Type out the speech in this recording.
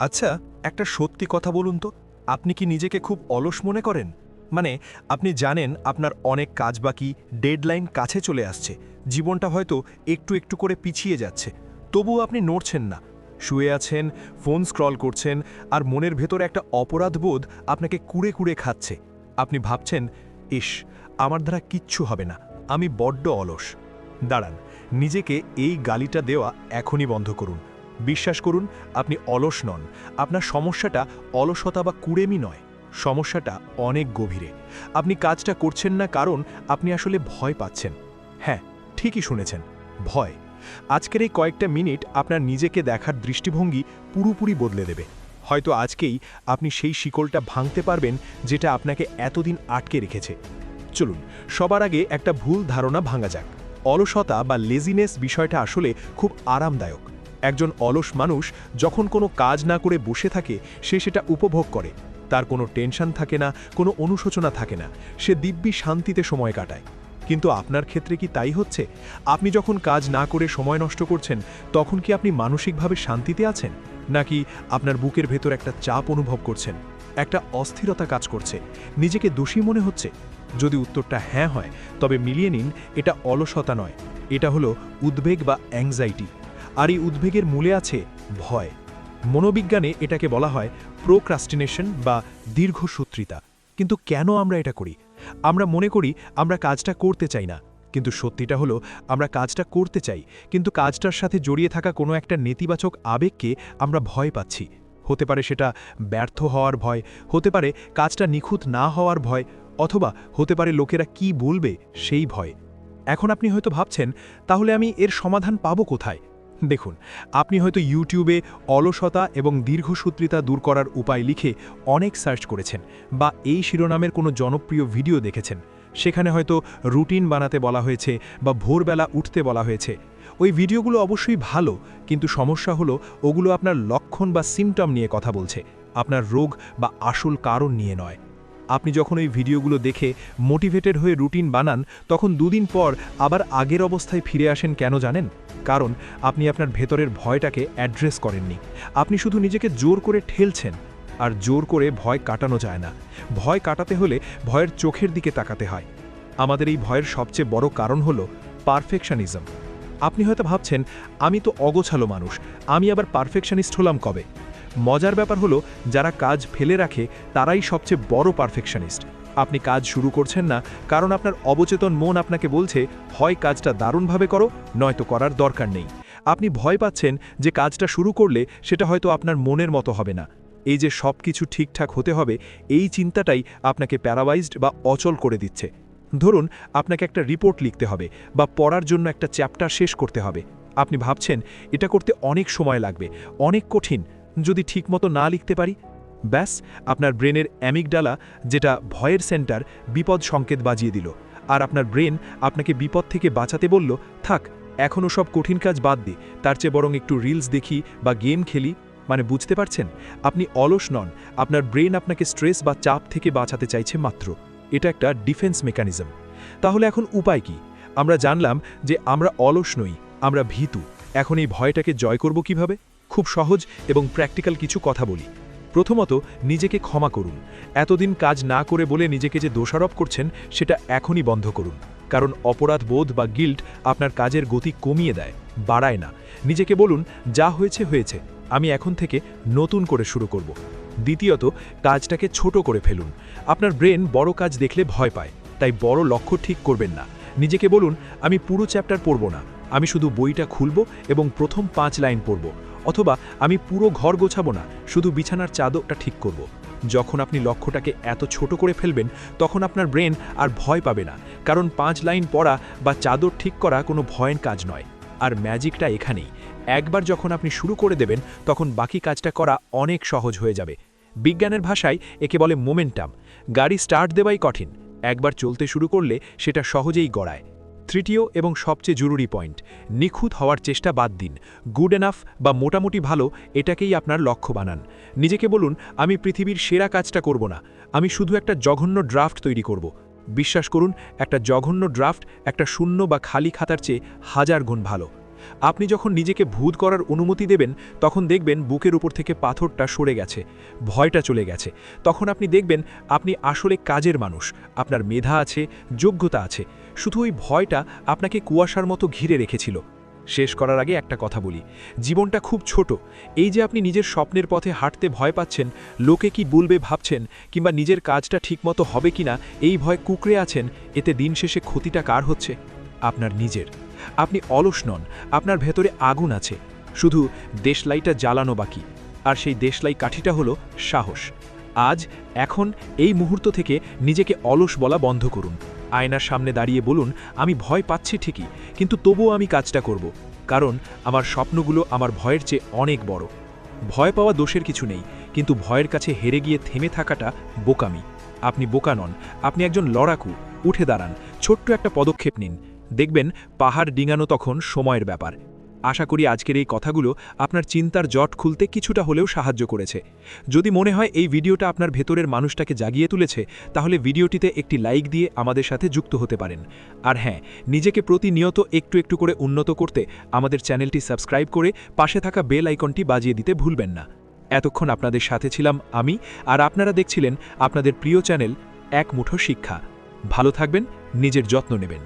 আচ্ছা একটা সত্যি কথা বলুন তো। আপনি কি নিজেকে খুব অলস মনে করেন? মানে আপনি জানেন আপনার অনেক কাজ বাকি, ডেডলাইন কাছে চলে আসছে। জীবনটা হয়তো একটু একটু করে পিছিয়ে যাচ্ছে। তবুও আপনি নড়ছেন না। শুয়ে আছেন, ফোন স্ক্রল করছেন, আর মনের ভেতরে একটা অপরাধ বোধ আপনাকে কুড়ে কুড়ে খাচ্ছে। আপনি ভাবছেন, ইস, আমার দ্বারা কিচ্ছু হবে না। আমি বড্ড অলস। দাঁড়ান, নিজেকে এই গালিটা দেওয়া এখনই বন্ধ করুন। বিশ্বাস করুন, আপনি অলস নন। আপনার সমস্যাটা অলসতা বা কুড়েমি নয়। সমস্যাটা অনেক গভীরে। আপনি কাজটা করছেন না কারণ আপনি আসলে ভয় পাচ্ছেন। হ্যাঁ ঠিকই শুনেছেন, ভয়। আজকের এই কয়েকটা মিনিট আপনার নিজেকে দেখার দৃষ্টিভঙ্গি পুরোপুরি বদলে দেবে। হয়তো আজকেই আপনি সেই শিকলটা ভাঙতে পারবেন যেটা আপনাকে এতদিন আটকে রেখেছে। চলুন, সবার আগে একটা ভুল ধারণা ভাঙা যাক। অলসতা বা লেজিনেস বিষয়টা আসলে খুব আরামদায়ক। একজন অলস মানুষ যখন কোনো কাজ না করে বসে থাকে, সে সেটা উপভোগ করে। তার কোনো টেনশন থাকে না, কোনো অনুশোচনা থাকে না। সে দিব্যি শান্তিতে সময় কাটায়। কিন্তু আপনার ক্ষেত্রে কি তাই হচ্ছে? আপনি যখন কাজ না করে সময় নষ্ট করছেন, তখন কি আপনি মানসিকভাবে শান্তিতে আছেন? নাকি আপনার বুকের ভেতর একটা চাপ অনুভব করছেন? একটা অস্থিরতা কাজ করছে। নিজেকে দোষী মনে হচ্ছে? যদি উত্তরটা হ্যাঁ হয়, তবে মিলিয়ে নিন, এটা অলসতা নয়। এটা হলো উদ্বেগ বা অ্যাংজাইটি আর এই উদ্বেগের মূলে আছে ভয়। মনোবিজ্ঞানে এটাকে বলা হয় প্রোক্রাস্টিনেশন বা দীর্ঘসূত্রিতা। কিন্তু কেন আমরা এটা করি? আমরা মনে করি আমরা কাজটা করতে চাই না। কিন্তু সত্যিটা হলো, আমরা কাজটা করতে চাই। কিন্তু কাজটার সাথে জড়িয়ে থাকা কোনো একটা নেতিবাচক আবেগকে আমরা ভয় পাচ্ছি। হতে পারে সেটা ব্যর্থ হওয়ার ভয়, হতে পারে কাজটা নিখুঁত না হওয়ার ভয়, অথবা হতে পারে লোকেরা কি বলবে সেই ভয়। এখন আপনি হয়তো ভাবছেন, তাহলে আমি এর সমাধান পাবো কোথায়? দেখুন, আপনি হয়তো ইউটিউবে অলসতা এবং দীর্ঘসূত্রিতা দূর করার উপায় লিখে অনেক সার্চ করেছেন বা এই শিরোনামের কোনো জনপ্রিয় ভিডিও দেখেছেন। সেখানে হয়তো রুটিন বানাতে বলা হয়েছে বা ভোরবেলা উঠতে বলা হয়েছে। ওই ভিডিওগুলো অবশ্যই ভালো, কিন্তু সমস্যা হলো ওগুলো আপনার লক্ষণ বা সিমটম নিয়ে কথা বলছে, আপনার রোগ বা আসল কারণ নিয়ে নয়। আপনি যখন ওই ভিডিওগুলো দেখে মোটিভেটেড হয়ে রুটিন বানান, তখন দুদিন পর আবার আগের অবস্থায় ফিরে আসেন কেন জানেন? কারণ আপনি আপনার ভেতরের ভয়টাকে অ্যাড্রেস করেননি। আপনি শুধু নিজেকে জোর করে ঠেলছেন। আর জোর করে ভয় কাটানো যায় না। ভয় কাটাতে হলে ভয়ের চোখের দিকে তাকাতে হয়। আমাদের এই ভয়ের সবচেয়ে বড় কারণ হলো পারফেকশনিজম। আপনি হয়তো ভাবছেন, আমি তো অগোছালো মানুষ। আমি আবার পারফেকশনিস্ট হলাম কবে? মজার ব্যাপার হলো, যারা কাজ ফেলে রাখে, তারাই সবচেয়ে বড় পারফেকশনিস্ট। আপনি কাজ শুরু করছেন না, কারণ আপনার অবচেতন মন আপনাকে বলছে হয় কাজটা দারুণভাবে করো, নয়তো করার দরকার নেই। আপনি ভয় পাচ্ছেন যে কাজটা শুরু করলে সেটা হয়তো আপনার মনের মতো হবে না। এই যে সব কিছু ঠিকঠাক হতে হবে, এই চিন্তাটাই আপনাকে প্যারালাইজড বা অচল করে দিচ্ছে। ধরুন, আপনাকে একটা রিপোর্ট লিখতে হবে বা পড়ার জন্য একটা চ্যাপ্টার শেষ করতে হবে। আপনি ভাবছেন, এটা করতে অনেক সময় লাগবে, অনেক কঠিন। যদি ঠিকমতো না লিখতে পারি ব্যাস, আপনার ব্রেনের অ্যামিকডালা যেটা ভয়ের সেন্টার, বিপদ সংকেত বাজিয়ে দিল। আর আপনার ব্রেন আপনাকে বিপদ থেকে বাঁচাতে বলল, থাক এখনও সব কঠিন কাজ বাদ দি। তার চেয়ে বরং একটু রিলস দেখি বা গেম খেলি। মানে বুঝতে পারছেন? আপনি অলস নন। আপনার ব্রেন আপনাকে স্ট্রেস বা চাপ থেকে বাঁচাতে চাইছে মাত্র। এটা একটা ডিফেন্স মেকানিজম। তাহলে এখন উপায় কি? আমরা জানলাম যে আমরা অলস নই, আমরা ভীতু। এখন এই ভয়টাকে জয় করব কীভাবে? খুব সহজ এবং প্র্যাকটিক্যাল কিছু কথা বলি। প্রথমত নিজেকে ক্ষমা করুন। এতদিন কাজ না করে বলে নিজেকে যে দোষারোপ করছেন, সেটা এখনই বন্ধ করুন। কারণ অপরাধ, বোধ বা গিল্ট আপনার কাজের গতি কমিয়ে দেয়, বাড়ায় না। নিজেকে বলুন, যা হয়েছে হয়েছে। আমি এখন থেকে নতুন করে শুরু করব। দ্বিতীয়ত, কাজটাকে ছোট করে ফেলুন। আপনার ব্রেন বড় কাজ দেখলে ভয় পায়, তাই বড় লক্ষ্য ঠিক করবেন না। নিজেকে বলুন, আমি পুরো চ্যাপ্টার পড়ব না। আমি শুধু বইটা খুলব এবং প্রথম পাঁচ লাইন পড়ব। অথবা আমি পুরো ঘর গোছাবো না, শুধু বিছানার চাদরটা ঠিক করব। যখন আপনি লক্ষ্যটাকে এত ছোট করে ফেলবেন, তখন আপনার ব্রেন আর ভয় পাবে না, কারণ পাঁচ লাইন পড়া বা চাদর ঠিক করা কোনো ভয়ের কাজ নয়। আর ম্যাজিকটা এখানেই। একবার যখন আপনি শুরু করে দেবেন, তখন বাকি কাজটা করা অনেক সহজ হয়ে যাবে। বিজ্ঞানের ভাষায় একে বলে মোমেন্টাম। গাড়ি স্টার্ট দেওয়াই কঠিন। একবার চলতে শুরু করলে সেটা সহজেই গড়ায়। তৃতীয় এবং সবচেয়ে জরুরি পয়েন্ট, নিখুঁত হওয়ার চেষ্টা বাদ দিন। গুড এনাফ বা মোটামুটি ভালো, এটাকেই আপনার লক্ষ্য বানান। নিজেকে বলুন, আমি পৃথিবীর সেরা কাজটা করব না, আমি শুধু একটা জঘন্য ড্রাফট তৈরি করব। বিশ্বাস করুন, একটা জঘন্য ড্রাফট একটা শূন্য বা খালি খাতার চেয়ে হাজার গুণ ভালো। আপনি যখন নিজেকে ভূত করার অনুমতি দেবেন, তখন দেখবেন বুকের উপর থেকে পাথরটা সরে গেছে, ভয়টা চলে গেছে। তখন আপনি দেখবেন, আপনি আসলে কাজের মানুষ, আপনার মেধা আছে, যোগ্যতা আছে। শুধু ওই ভয়টা আপনাকে কুয়াশার মতো ঘিরে রেখেছিল। শেষ করার আগে একটা কথা বলি। জীবনটা খুব ছোট। এই যে আপনি নিজের স্বপ্নের পথে হাঁটতে ভয় পাচ্ছেন, লোকে কি বলবে ভাবছেন কিংবা নিজের কাজটা ঠিকমতো হবে কিনা, এই ভয় কুকড়ে আছেন, এতে দিন শেষে ক্ষতিটা কার হচ্ছে? আপনার নিজের। আপনি অলস নন, আপনার ভেতরে আগুন আছে। শুধু দেশলাইটা জ্বালানো বাকি। আর সেই দেশলাই কাঠিটা হলো সাহস। আজ, এখন, এই মুহূর্ত থেকে নিজেকে অলস বলা বন্ধ করুন। আয়নার সামনে দাঁড়িয়ে বলুন, আমি ভয় পাচ্ছি ঠিকই, কিন্তু তবুও আমি কাজটা করব, কারণ আমার স্বপ্নগুলো আমার ভয়ের চেয়ে অনেক বড়। ভয় পাওয়া দোষের কিছু নেই, কিন্তু ভয়ের কাছে হেরে গিয়ে থেমে থাকাটা বোকামি। আপনি বোকা নন, আপনি একজন লড়াকু, উঠে দাঁড়ান, ছোট্ট একটা পদক্ষেপ নিন। দেখবেন পাহাড় ডিঙানো তখন সময়ের ব্যাপার। আশা করি আজকের এই কথাগুলো আপনার চিন্তার জট খুলতে কিছুটা হলেও সাহায্য করেছে। যদি মনে হয় এই ভিডিওটা আপনার ভেতরের মানুষটাকে জাগিয়ে তুলেছে, তাহলে ভিডিওটিতে একটি লাইক দিয়ে আমাদের সাথে যুক্ত হতে পারেন। আর হ্যাঁ নিজেকে প্রতিনিয়ত একটু একটু করে উন্নত করতে আমাদের চ্যানেলটি সাবস্ক্রাইব করে পাশে থাকা বেল আইকনটি বাজিয়ে দিতে ভুলবেন না। এতক্ষণ আপনাদের সাথে ছিলাম আমি, আর আপনারা দেখছিলেন আপনাদের প্রিয় চ্যানেল এক মুঠো শিক্ষা। ভালো থাকবেন, নিজের যত্ন নেবেন।